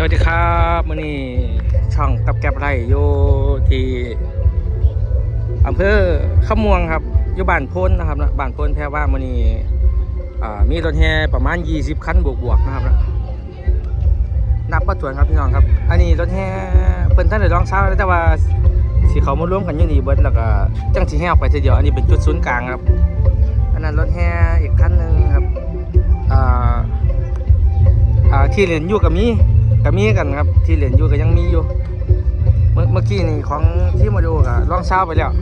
สวัสดีครับมื่อนี้ช่องกับแกบไรอยู่ที่อำเภอขมวงครับอยู่บ้านพ้นนะครับนะบ้านพ้นแพรว่ามื่อนี้มีรถแห่ประมาณ 20 คันบวกๆนะครับนะนับประจวนครับพี่น้องครับ อันนี้รถแห่เพิ่นท่านได้ร้องเช้าแล้วแต่ว่าสิเขามาร่วมกันอยู่นี่เบิดแล้วก็จังสิแห่ออกไปทีเดียวอันนี้เป็นจุดศูนย์กลางครับ อันนั้นรถแห่อีกคันหนึ่งครับอ่าที่เรียญอยู่กับมี กับมีกันครับ ที่เหรียญอยู่ก็ยังมีอยู่ เมื่อเมื่อกี้นี่ของที่มาดูกับล่องเช้าไปแล้ว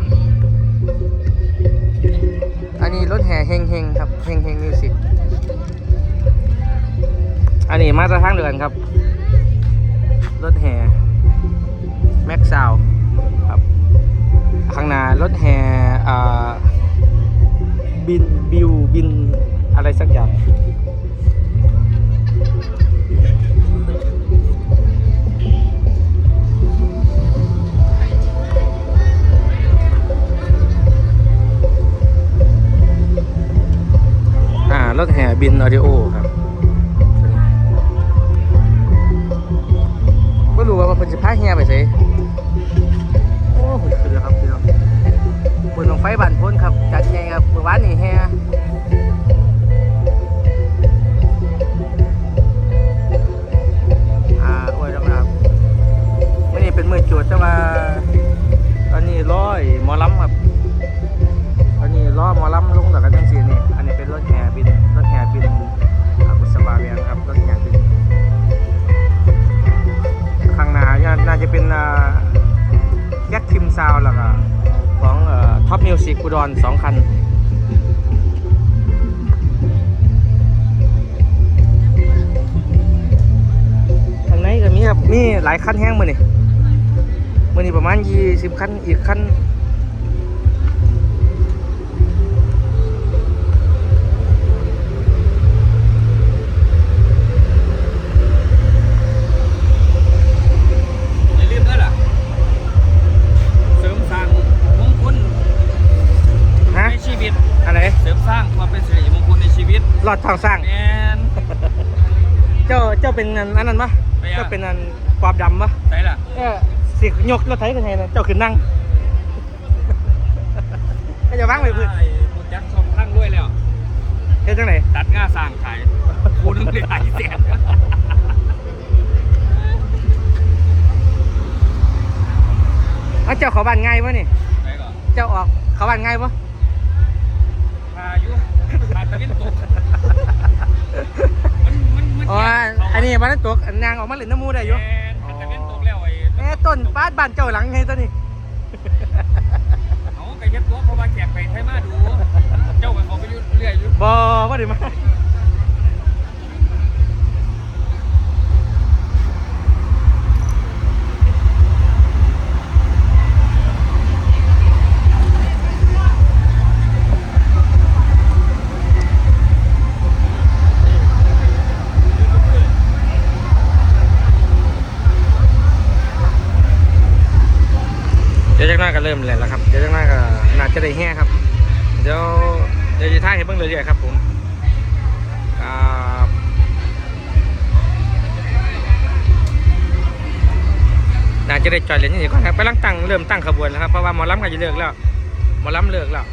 อันนี้รถแห่เฮงเฮงครับเฮงเฮงมิวสิกอันนี้มาตรฐานเดือนครับ รถแห่แม็กซาวครับข้างหน้ารถแห่บินบิวบินอะไรสักอย่าง บินออดิโอครับก็รู้ว่ามันจะพาแห่ไปใส่โอ้โหขึ้นแล้วครับพี่น้องบนลงไฟบันพ้นครับ จัดไงครับเมื่อวานนี่แห่อ่าโอ้ยแล้วครับนนี้เป็นมือจวดแต่ว่าตอนนี้ร้อยหมอลำครับอันนี้ล้อหมอลำลงแล้วก็จังสีนี่อัน ซิกอุดรสองคัน ทางไหนก็มีครับ มีหลายคันแห้งมือนี่มือนี่ประมาณยี่สิบคัน อีกคัน รเสริมสร้างความเป็นสิริมงคลในชีวิตหลอดทองสร้าง แมน เจ้าเจ้าเป็นอันอันนั้นปะไม่อะ เจ้าเป็นอันความดำปะใช่ล่ะเออสิยกรถไถกันไงนะเจ้าขึ้นนั่งก็จะว่างไปพื้นไอ้บุญยักษ์ชมทั้งด้วยแล้ว เฮ็ดจังไหนตัดง่าสร้างขายคูนึงได้หลายแสนอะเจ้าเขาบ้านง่ายปะนี่ ไปก่อนเจ้าออกเขาบ้านง่ายปะ พายุพาตะวินตกมันมันมันอ๋อ อันนี้บ้านนั้นตัวอันนางออกมาเล่นน้ำมูได้อยู่แมนมันตะวินตกแล้วไอ้เอ๊ะต้นป้าดบ้านเจ้าหลังไงตัวนี้ เอาไปเฮ็ดตัวเพราะว่าแขกไปไทยมาดู เจ้าไปเขาไปอยู่เรื่อยอยู่บอว่าดีมา ยวจากหน้าก็เริ่มแล้วล่ะครับ เดี๋ยวจากหน้าก็น่าจะได้แห้ครับ เดี๋ยวเดี๋ยวจะท่ายให้เบิ่งเรื่อยๆครับผมครับน่าจะได้จอยเหรียญนี่ก่อนครับไปลังตั้งเริ่มตั้งขบวนแล้วครับเพราะว่าหมอลำก็จะเลิกแล้วหมอลำเลิกแล้ว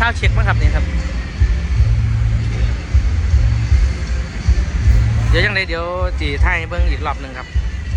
ที่เช้าเช็คมั้งครับนี่ครับ เดี๋ยวยังไงเดี๋ยวจีท่ายเบิ้งอีกรอบหนึ่งครับ